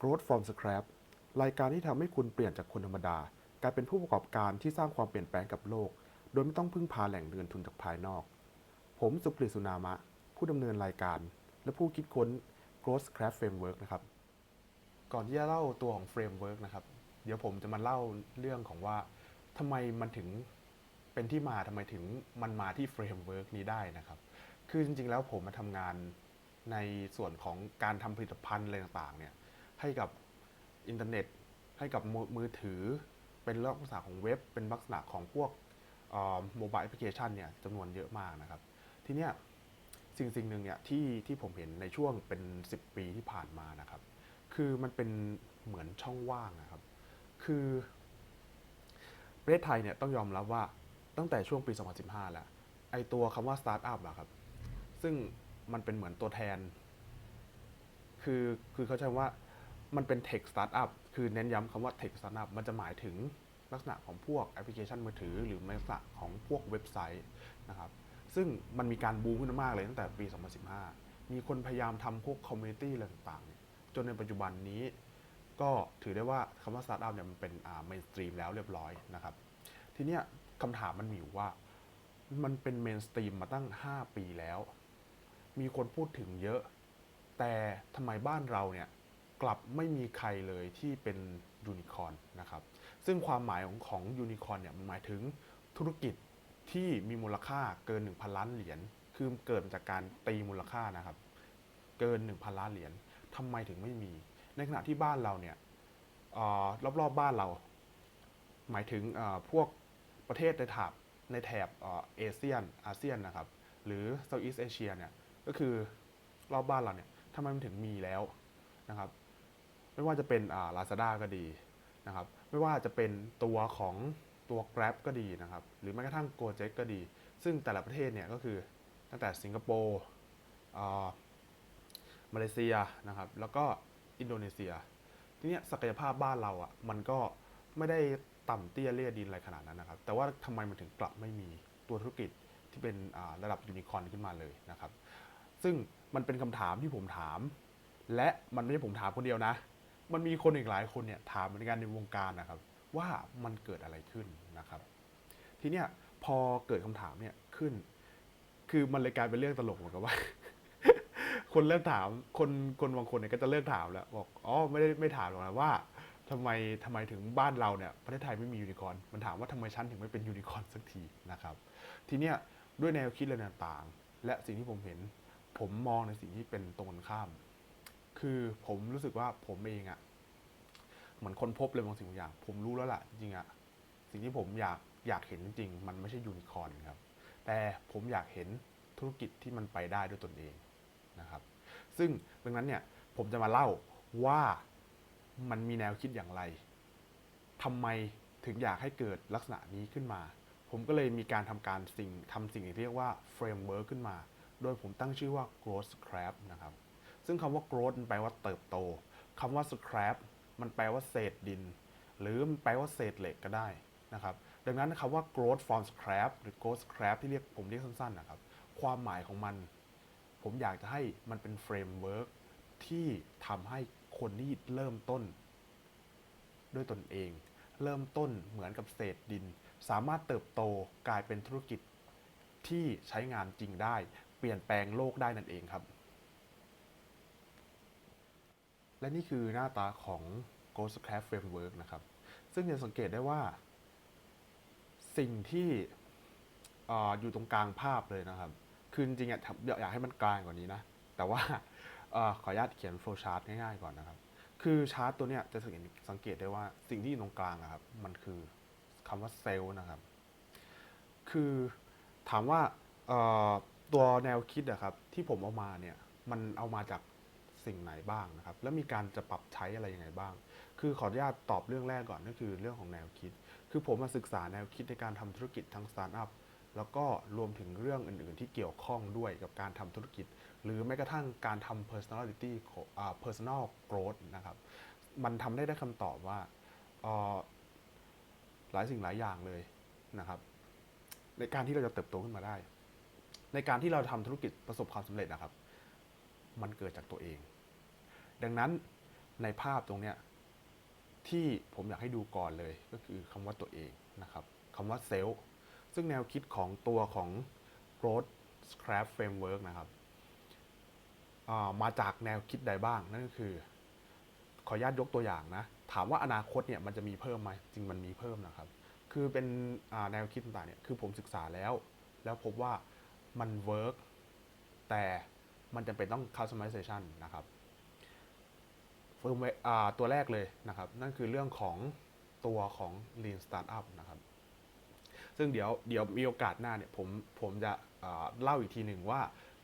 Growth from Scrap รายการที่ทำให้คุณเปลี่ยนจากคนธรรมดา กลายเป็นผู้ประกอบการที่สร้างความเปลี่ยนแปลงกับโลก โดยไม่ต้องพึ่งพาแหล่งเงินทุนจากภายนอก ผมสุกฤตสุนามะ ผู้ดำเนินรายการ และผู้คิดค้น Growth Scrap Framework นะครับ ก่อนที่จะเล่าตัวของ Framework นะครับ เดี๋ยวผมจะมาเล่าเรื่องของว่าทำไมมันถึงเป็นที่มาทำไมถึงมันมาที่ Framework นี้ได้นะครับ คือจริงๆแล้วผมมาทำงานในส่วนของการทำผลิตภัณฑ์อะไรต่างๆเนี่ย ให้กับอินเทอร์เน็ต ให้กับมือถือ เป็นลักษณะของเว็บ เป็นลักษณะของพวกโมบายแอปพลิเคชันเนี่ยจำนวนเยอะมากนะครับ ทีเนี้ยสิ่งสิ่งหนึ่งเนี่ยที่ที่ผมเห็นในช่วงเป็น 10 ปีที่ผ่านมานะครับ คือมันเป็นเหมือนช่องว่างนะครับ คือประเทศไทยเนี่ยต้องยอมรับว่าตั้งแต่ช่วงปี 2015 แล้ว ไอตัวคำว่าสตาร์ทอัพอะครับ ซึ่งมันเป็นเหมือนตัวแทน คือคือเขาใช้คำว่า มันเป็นเทคสตาร์ทอัพคือเน้นย้ำคำว่าเทคสตาร์ทอัพมันจะหมายถึงลักษณะของพวกแอปพลิเคชันมือถือ หรือลักษณะของพวกเว็บไซต์นะครับซึ่งมันมีการบูมขึ้นมากเลยตั้งแต่ปี 2015 มีคนพยายามทำพวกคอมมูนิตี้อะไรต่างๆ จนในปัจจุบันนี้ก็ถือได้ว่าคำว่าสตาร์ทอัพเนี่ยมันเป็นอ่าเมนสตรีมแล้วเรียบร้อยนะครับ ทีเนี้ยคำถามมันมีอยู่ว่า มันเป็นเมนสตรีมมาตั้ง 5 ปีแล้ว มีคนพูดถึงเยอะ แต่ทำไมบ้านเราเนี่ย กลับไม่มีใครเลยที่เป็นยูนิคอร์นนะครับซึ่งความหมายของของยูนิคอร์นเนี่ยมันหมายถึงธุรกิจที่มีมูลค่าเกิน 1,000 ล้านเหรียญคือเกิดจากการตีมูลค่านะครับ เกิน 1,000 ล้านเหรียญทำไมถึงไม่มี ในขณะที่บ้านเราเนี่ยออรอบๆบ้านเรา หมายถึงพวกประเทศในแถบในแถบเอเชียนอาเซียนนะครับ หรือ Southeast Asia เนี่ยก็คือรอบบ้านเราเนี่ยทำไมมันถึงมีแล้วนะครับ ไม่ว่าจะเป็นอ่า Lazada ก็ดีนะครับ ไม่ว่าจะเป็นตัวของตัว Grab ก็ดีนะครับ หรือแม้กระทั่ง Gojek ก็ดี ซึ่งแต่ละประเทศเนี่ยก็คือตั้งแต่สิงคโปร์ามาเลเซียนะครับ แล้วก็อินโดนีเซีย ทีเนี้ยศักยภาพบ้านเราอะ่ะมันก็ไม่ได้ต่ำเตี้ยเลี่ยดินอะไรขนาดนั้นนะครับ แต่ว่าทำไมมันถึงกลับไม่มีตัวธุรกิจที่เป็นระดับยูนิคอร์นขึ้นมาเลยนะครับ ซึ่งมันเป็นคำถามที่ผมถาม และมันไม่ใช่ผมถามคนเดียวนะ มันมีคนอีกหลายคนเนี่ยถามเหมือนกันในวงการนะครับ ว่ามันเกิดอะไรขึ้นนะครับ ทีเนี้ยพอเกิดคำถามเนี่ยขึ้น คือมันเลยกลายเป็นเรื่องตลกเหมือนกับว่า คนเริ่มถามคนคนบางคนเนี่ยก็จะเลิกถามแล้วบอกอ๋อไม่ได้ไม่ถามหรอกนะว่าทำไมทำไมถึงบ้านเราเนี่ยประเทศไทยไม่มียูนิคอร์นมันถามว่าทำไมฉันถึงไม่เป็นยูนิคอร์นสักทีนะครับ ทีเนี้ยด้วยแนวคิดอะไรต่างๆและสิ่งที่ผมเห็น ผมมองในสิ่งที่เป็นตรงกันข้าม คือผมรู้สึกว่าผมเองอะเหมือนคนพบเลยบางสิ่งบางอย่าง ผมรู้แล้วล่ะ จริงอะสิ่งที่ผมอยากอยากเห็นจริงๆ มันไม่ใช่ยูนิคอร์นครับ แต่ผมอยากเห็นธุรกิจที่มันไปได้ด้วยตนเองนะครับ ซึ่งดังนั้นเนี่ยผมจะมาเล่าว่ามันมีแนวคิดอย่างไรทำไมถึงอยากให้เกิดลักษณะนี้ขึ้นมา ผมก็เลยมีการทำการสิ่งทำสิ่งที่เรียกว่าเฟรมเวิร์กขึ้นมา โดยผมตั้งชื่อว่า growth scrap นะครับ ซึ่งคำว่า growth มันแปลว่าเติบโตคำว่า scrap มันแปลว่าเศษดิน หรือมันแปลว่าเศษเหล็กก็ได้นะครับ ดังนั้นคำว่า growth from scrap หรือ growth scrap ที่เรียกผมเรียกสั้นๆนะครับ ความหมายของมัน ผมอยากจะให้มันเป็นเฟรมเวิร์กที่ทำให้คนที่เริ่มต้น ด้วยตนเอง เริ่มต้นเหมือนกับเศษดิน สามารถเติบโตกลายเป็นธุรกิจที่ใช้งานจริงได้ เปลี่ยนแปลงโลกได้นั่นเองครับ และนี่คือหน้าตาของ Ghost Craft Framework นะครับ ซึ่งจะสังเกตได้ว่า สิ่งที่ออยู่ตรงกลางภาพเลยนะครับ คือจริงๆอยากอยากให้มันกลางกว่านี้นะ แต่ว่าอขออนุญาตเขียน flow chart ง่ายๆก่อนนะครับ คือชาร์ตตัวเนี้ยจะสังเกตสังเกตได้ว่าสิ่งที่อยู่ตรงกลางครับ มันคือคำว่าเซลล์นะครับ คือถามว่าตัวแนวคิดอะครับที่ผมเอามาเนี่ย มันเอามาจาก สิ่งไหนบ้างนะครับ แล้วมีการจะปรับใช้อะไรยังไงบ้าง คือขออนุญาตตอบเรื่องแรกก่อนก็คือเรื่องของแนวคิด คือผมมาศึกษาแนวคิดในการทำธุรกิจทั้งสตาร์ทอัพแล้วก็รวมถึงเรื่องอื่น ๆ ที่เกี่ยวข้องด้วยกับการทำธุรกิจ หรือแม้กระทั่งการทำ personality personal growth นะครับ มันทำได้ได้คำตอบว่าหลายสิ่งหลายอย่างเลยนะครับ ในการที่เราจะเติบโตขึ้นมาได้ ในการที่เราทำธุรกิจประสบความสำเร็จนะครับ มันเกิดจากตัวเอง ดังนั้นในภาพตรงเนี้ยที่ผมอยากให้ดูก่อนเลยก็คือคำว่าตัวเองนะครับคำว่าเซลล์ซึ่งแนวคิดของตัวของ growth scrap framework นะครับมาจากแนวคิดใดบ้าง นั่นก็คือ ขออนุญาตยกตัวอย่างนะ ถามว่าอนาคตเนี่ยมันจะมีเพิ่มไหมจริงมันมีเพิ่มนะครับ คือเป็นแนวคิดต่างๆเนี่ยคือผมศึกษาแล้ว แล้วพบว่ามันเวิร์กแต่มันจำเป็นต้อง customization นะครับ firmware อ่าตัวแรกเลยนะครับ นั่นคือเรื่องของตัวของ lean startup นะครับ ซึ่งเดี๋ยวเดี๋ยวมีโอกาสหน้าเนี่ยผมผมจะเล่าอีกทีหนึ่งว่า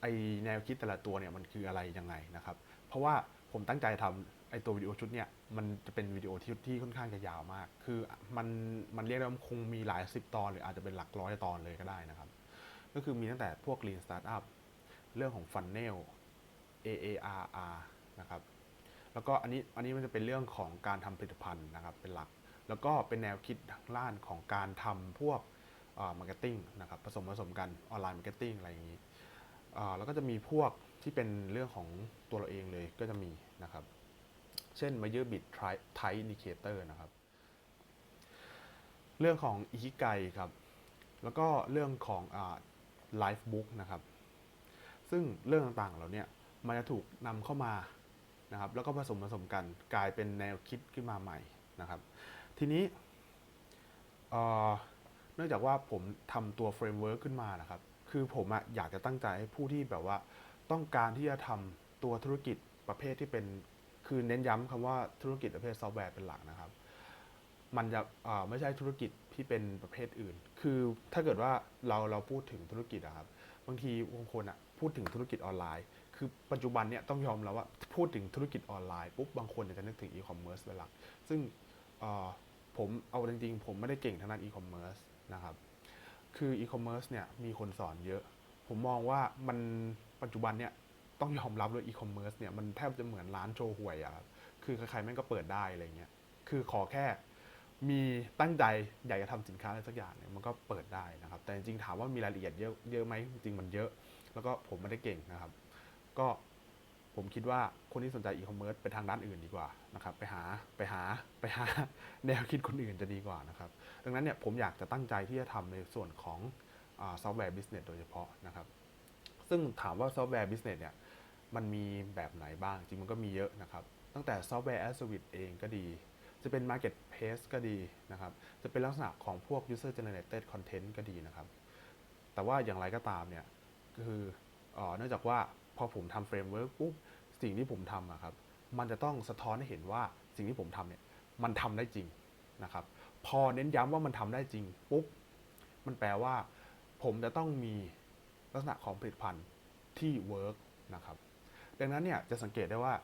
ไอแนวคิดแต่ละตัวเนี่ยมันคืออะไรยังไงนะครับ เพราะว่าผมตั้งใจทำไอตัววิดีโอชุดเนี่ยมันจะเป็นวิดีโอที่ที่ค่อนข้างจะยาวมาก คือมันมันเรียกได้ว่าคงมีหลายสิบตอน หรืออาจจะเป็นหลักร้อยตอนเลยก็ได้นะครับ ก็คือมีตั้งแต่พวก lean startup เรื่องของ funnel AARR นะครับ แล้วก็อันนี้อันนี้มันจะเป็นเรื่องของการทำผลิตภัณฑ์นะครับเป็นหลัก แล้วก็เป็นแนวคิดทางด้านของการทำพวกมาร์เก็ตติ้งนะครับผสมผสมกันออนไลน์มาร์เก็ตติ้งอะไรอย่างนี้แล้วก็จะมีพวกที่เป็นเรื่องของตัวเราเองเลยก็จะมีนะครับ เช่น measure bit type indicator นะครับ เรื่องของอิคิไกครับ แล้วก็เรื่องของไลฟ์บุ๊กนะครับ ซึ่งเรื่องต่างๆเหล่าเนี้มันจะถูกนำเข้ามา นะครับแล้วก็ผสมผสมกันกลายเป็นแนวคิดขึ้นมาใหม่นะครับ ทีนี้เนื่องจากว่าผมทำตัวเฟรมเวิร์กขึ้นมานะครับ คือผมอะอยากจะตั้งใจให้ผู้ที่แบบว่าต้องการที่จะทำตัวธุรกิจประเภทที่เป็นคือเน้นย้ำคำว่าธุรกิจประเภทซอฟต์แวร์เป็นหลักนะครับ มันจะไม่ใช่ธุรกิจที่เป็นประเภทอื่น คือถ้าเกิดว่าเราเราพูดถึงธุรกิจอะครับ บางทีบางคนอะพูดถึงธุรกิจออนไลน์ คือปัจจุบันเนี่ยต้องยอมแล้วว่าพูดถึงธุรกิจออนไลน์ปุ๊บบางคนจะนึกถึงอีคอมเมิร์ซเป็นหลัก ซึ่งผมเอาจริงๆ ผมไม่ได้เก่งทางด้านอีคอมเมิร์ซนะครับ คืออีคอมเมิร์ซเนี่ยมีคนสอนเยอะ ผมมองว่ามันปัจจุบันเนี่ยต้องยอมรับเลยอีคอมเมิร์ซเนี่ยมันแทบจะเหมือนร้านโชว์หวยอะครับ คือใครๆแม่งก็เปิดได้อะไรเงี้ย คือขอแค่มีตั้งใจอยากจะทำสินค้าอะไรสักอย่างเนี่ยมันก็เปิดได้นะครับ แต่จริงๆถามว่ามีรายละเอียดเยอะเยอะไหมจริงๆมันเยอะ แล้วก็ผมไม่ได้เก่งนะครับ ก็ผมคิดว่าคนที่สนใจอีคอมเมิร์ซไปทางด้านอื่นดีกว่านะครับไปหาไปหาไปหาแนวคิดคนอื่นจะดีกว่านะครับดังนั้นเนี่ยผมอยากจะตั้งใจที่จะทำในส่วนของซอฟต์แวร์บิสเนสโดยเฉพาะนะครับซึ่งถามว่าซอฟต์แวร์บิสเนสเนี่ยมันมีแบบไหนบ้าง จริงมันก็มีเยอะนะครับ ตั้งแต่ซอฟต์แวร์แอสวิตเองก็ดี จะเป็น Marketplace ก็ดีนะครับ จะเป็นลักษณะของพวก User Generated Content ก็ดีนะครับ แต่ว่าอย่างไรก็ตามเนี่ยคือเนื่องจากว่า พอผมทำเฟรมเวิร์กปุ๊บสิ่งที่ผมทำอะครับมันจะต้องสะท้อนให้เห็นว่าสิ่งที่ผมทำเนี่ยมันทำได้จริงนะครับ พอเน้นย้ำว่ามันทำได้จริงปุ๊บมันแปลว่า ผมจะต้องมีลักษณะของผลิตภัณฑ์ที่เวิร์กนะครับดังนั้นเนี่ยจะสังเกตได้ว่า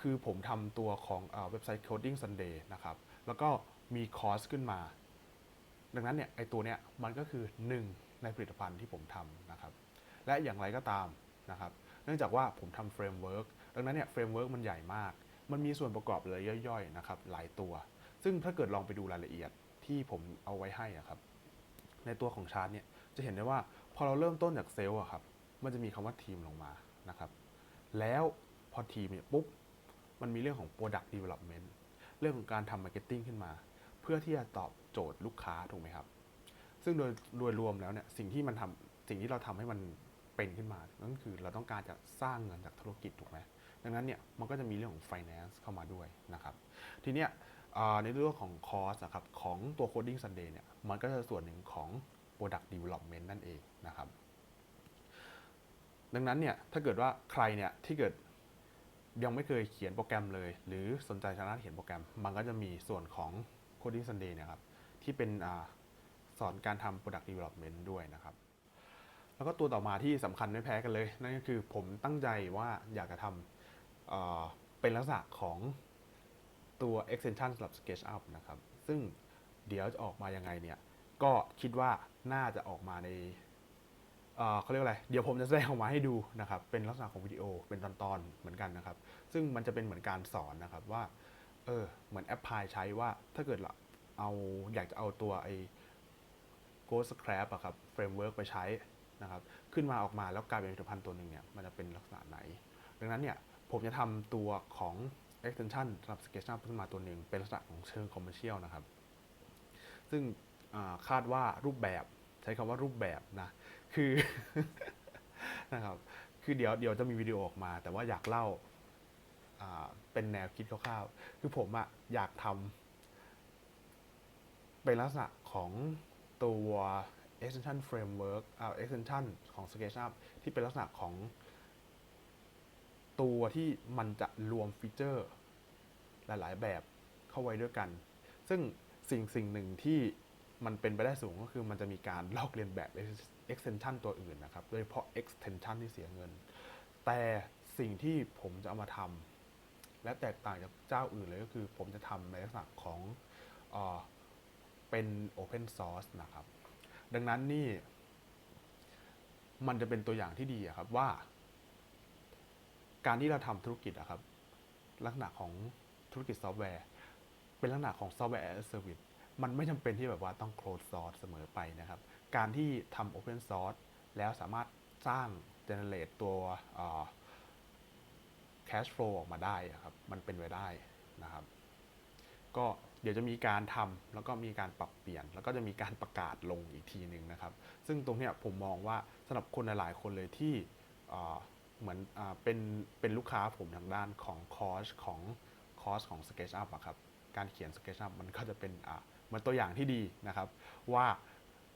คือผมทำตัวของเว็บไซต์ Coding Sunday นะครับ แล้วก็มีคอร์สขึ้นมา ดังนั้นเนี่ยไอตัวเนี้ยมันก็คือหนึ่งในผลิตภัณฑ์ที่ผมทำนะครับ และอย่างไรก็ตามนะครับ เนื่องจากว่าผมทำเฟรมเวิร์กดังนั้นเนี่ยเฟรมเวิร์กมันใหญ่มาก มันมีส่วนประกอบเลยย่อยๆนะครับหลายตัว ซึ่งถ้าเกิดลองไปดูรายละเอียดที่ผมเอาไว้ให้อะครับ ในตัวของชาร์ตเนี่ยจะเห็นได้ว่าพอเราเริ่มต้นจากเซลล์อะครับมันจะมีคำว่าทีมลงมานะครับ แล้วพอทีมเนี่ยปุ๊บ มันมีเรื่องของ Product Development เรื่องของการทำ Marketing ขึ้นมา เพื่อที่จะตอบโจทย์ลูกค้าถูกไหมครับ ซึ่งโดยโดยรวมแล้วเนี่ยสิ่งที่มันทำสิ่งที่เราทำให้มัน เป็นขึ้นมา นั่นคือเราต้องการจะสร้างเงินจากธุรกิจถูกไหมดังนั้นเนี่ยมันก็จะมีเรื่องของ finance เข้ามาด้วยนะครับ ทีเนี้ยในเรื่องของคอร์สนะครับของตัว Coding Sunday เนี่ยมันก็จะส่วนหนึ่งของ Product Development นั่นเองนะครับ ดังนั้นเนี่ยถ้าเกิดว่าใครเนี่ยที่เกิดยังไม่เคยเขียนโปรแกรมเลย หรือสนใจทางด้านเขียนโปรแกรม มันก็จะมีส่วนของ Coding Sunday นะครับที่เป็นอสอนการทำ Product Development ด้วยนะครับ แล้วก็ตัวต่อมาที่สำคัญไม่แพ้กันเลย นั่นก็คือผมตั้งใจว่าอยากจะทำเเป็นลักษณะของตัว extension สำหรับ SketchUp นะครับ ซึ่งเดี๋ยวจะออกมายังไงเนี่ย ก็คิดว่าน่าจะออกมาในเเขาเรียกอะไร เดี๋ยวผมจะแสดงออกมาให้ดูนะครับ เป็นลักษณะของวิดีโอ เป็นตอนๆเหมือนกันนะครับ ซึ่งมันจะเป็นเหมือนการสอนนะครับว่า เออ เหมือนแอปพลายใช้ว่า ถ้าเกิดเราเอาอยากจะเอาตัวไอ้ Ghost Scrap อะครับ เฟรมเวิร์กไปใช้ นะครับ ขึ้นมาออกมาแล้วกลายเป็นผลิตภัณฑ์ตัวหนึ่งเนี่ยมันจะเป็นลักษณะไหน ดังนั้นเนี่ยผมจะทำตัวของ extension สำหรับ SketchUp ขึ้นมาตัวหนึ่งเป็นลักษณะของเชิง commercial นะครับ ซึ่งคาดว่ารูปแบบใช้คำว่ารูปแบบนะ คือนะครับ คือเดี๋ยวเดี๋ยวจะมีวิดีโอออกมา แต่ว่าอยากเล่าอ่าเป็นแนวคิดคร่าวๆ คือผมอะอยากทำเป็นลักษณะของตัว extension framework อ่า extension ของ SketchUp ที่เป็นลักษณะของตัวที่มันจะรวมฟีเจอร์หลายๆ แบบเข้าไว้ด้วยกัน ซึ่งสิ่งสิ่งหนึ่งที่มันเป็นไปได้สูงก็คือมันจะมีการลอกเลียนแบบ extension ตัวอื่นนะครับ โดยเฉพาะ extension ที่เสียเงิน แต่สิ่งที่ผมจะเอามาทำและแตกต่างจากเจ้าอื่นเลยก็คือผมจะทำในลักษณะของเออเป็น Open Source นะครับ ดังนั้นนี่ มันจะเป็นตัวอย่างที่ดีครับว่า การที่เราทำธุรกิจอะครับ ลักษณะของธุรกิจซอฟต์แวร์ เป็นลักษณะของซอฟต์แวร์ as a service มันไม่จำเป็นที่แบบว่าต้อง closed source เสมอไปนะครับ การที่ทำ open source แล้วสามารถสร้าง generate ตัวเอ่อ cash flow ออกมาได้ครับ มันเป็นไปได้นะครับ ก็ เดี๋ยวจะมีการทำแล้วก็มีการปรับเปลี่ยน แล้วก็จะมีการประกาศลงอีกทีหนึ่งนะครับ ซึ่งตรงนี้ผมมองว่าสำหรับคนหลาย ๆ คนเลยที่เหมือนอเป็นเป็นลูกค้าผมทางด้านของคอร์สของคอร์สของ SketchUp อะครับการเขียน SketchUp มันก็จะเป็นอ่ามือนตัวอย่างที่ดีนะครับ ว่า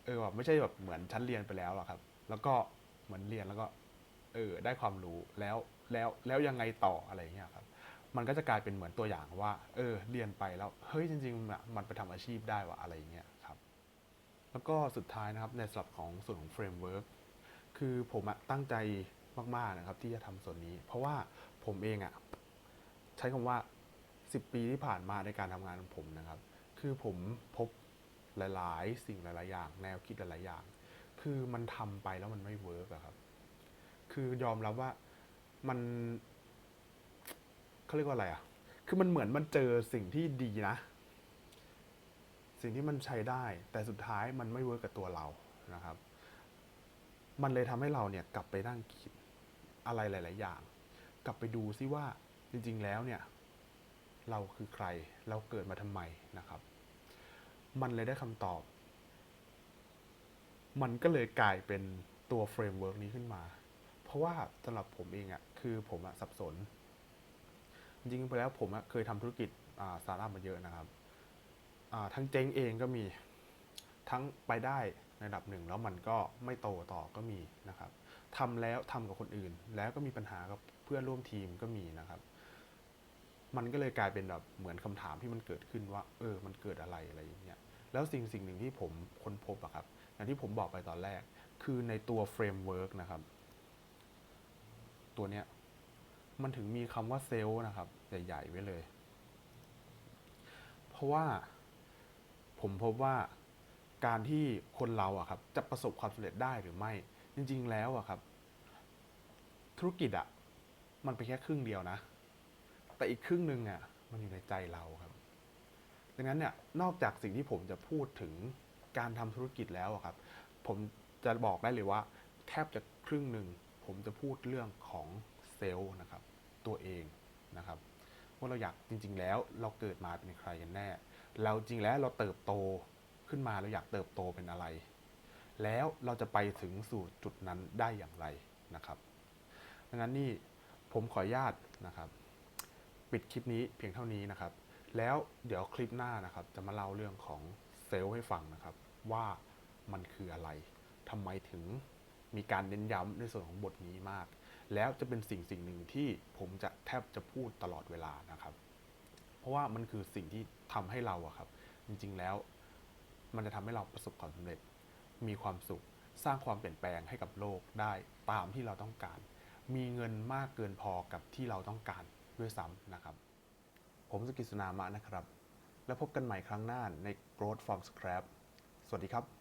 เออแบบไม่ใช่แบบเหมือนชั้นเรียนไปแล้วอะครับ แล้วก็เหมือนเรียนแล้วก็เออได้ความรู้แล้วแล้วแล้วยังไงต่ออะไรเงี้ยครับ มันก็จะกลายเป็นเหมือนตัวอย่างว่า เออ เรียนไปแล้ว เฮ้ยจริงๆ มันมันไปทำอาชีพได้วะอะไรอย่างเงี้ยครับ แล้วก็สุดท้ายนะครับในสำหรับของส่วนของเฟรมเวิร์กคือผมตั้งใจมากๆนะครับ ที่จะทำส่วนนี้ เพราะว่าผมเองอะใช้คำว่า 10 ปีที่ผ่านมาในการทำงานของผมนะครับ คือผมพบหลาย ๆ สิ่งหลาย ๆ อย่าง แนวคิดหลาย ๆ อย่าง คือมันทำไปแล้วมันไม่เวิร์กอะครับ คือยอมรับว่ามัน เขาเรียกว่าอะไรอะ คือมันเหมือนมันเจอสิ่งที่ดีนะ สิ่งที่มันใช้ได้ แต่สุดท้ายมันไม่เวิร์กกับตัวเรานะครับ มันเลยทำให้เราเนี่ยกลับไปนั่งคิดอะไรหลาย ๆ อย่าง กลับไปดูซิว่าจริง ๆ แล้วเนี่ย เราคือใคร เราเกิดมาทำไมนะครับ มันเลยได้คำตอบ มันก็เลยกลายเป็นตัวเฟรมเวิร์กนี้ขึ้นมา เพราะว่าสำหรับผมเองอะ่ะ คือผมอะสับสน จริงๆไปแล้วผมเคยทำธุรกิจสตาร์ทอัพมาเยอะนะครับทั้งเจ๊งเองก็มีทั้งไปได้ในระดับหนึ่งแล้วมันก็ไม่โตต่อก็มีนะครับทำแล้วทำกับคนอื่น แล้วก็มีปัญหากับเพื่อนร่วมทีมก็มีนะครับ มันก็เลยกลายเป็นแบบเหมือนคำถามที่มันเกิดขึ้นว่า เออ มันเกิดอะไรอะไรอย่างเงี้ยแล้วสิ่งสิ่งหนึ่งที่ผมค้นพบอะครับอย่างที่ผมบอกไปตอนแรก คือในตัวเฟรมเวิร์กนะครับ ตัวเนี้ย มันถึงมีคำว่าเซลล์นะครับ ใหญ่ๆไว้เลย เพราะว่าผมพบว่าการที่คนเราอะครับจะประสบความสำเร็จได้หรือไม่ จริง ๆ แล้วอะครับ ธุรกิจอะมันเป็นแค่ครึ่งเดียวนะ แต่อีกครึ่งหนึ่งอะมันอยู่ในใจเราครับ ดังนั้นเนี่ยนอกจากสิ่งที่ผมจะพูดถึงการทำธุรกิจแล้วอะครับ ผมจะบอกได้เลยว่า แทบจะครึ่งหนึ่งผมจะพูดเรื่องของ เซลล์นะครับตัวเองนะครับว่าเราอยากจริง ๆ แล้วเราเกิดมาเป็นใครกันแน่ เราจริงแล้วเราเติบโตขึ้นมาเราอยากเติบโตเป็นอะไร แล้วเราจะไปถึงสู่จุดนั้นได้อย่างไรนะครับดังนั้นนี่ผมขออนุญาตนะครับ ปิดคลิปนี้เพียงเท่านี้นะครับ แล้วเดี๋ยวคลิปหน้านะครับ จะมาเล่าเรื่องของเซลล์ให้ฟังนะครับ ว่ามันคืออะไรทำไมถึงมีการเน้นย้ำในส่วนของบทนี้มาก แล้วจะเป็นสิ่งสิ่งหนึ่งที่ผมจะแทบจะพูดตลอดเวลานะครับ เพราะว่ามันคือสิ่งที่ทำให้เราอะครับ จริงๆแล้วมันจะทำให้เราประสบความสำเร็จ มีความสุข สร้างความเปลี่ยนแปลงให้กับโลกได้ตามที่เราต้องการ มีเงินมากเกินพอกับที่เราต้องการด้วยซ้ำนะครับ ผมสกิษณามะนะครับ แล้วพบกันใหม่ครั้งหน้าใน Growth from Scrap สวัสดีครับ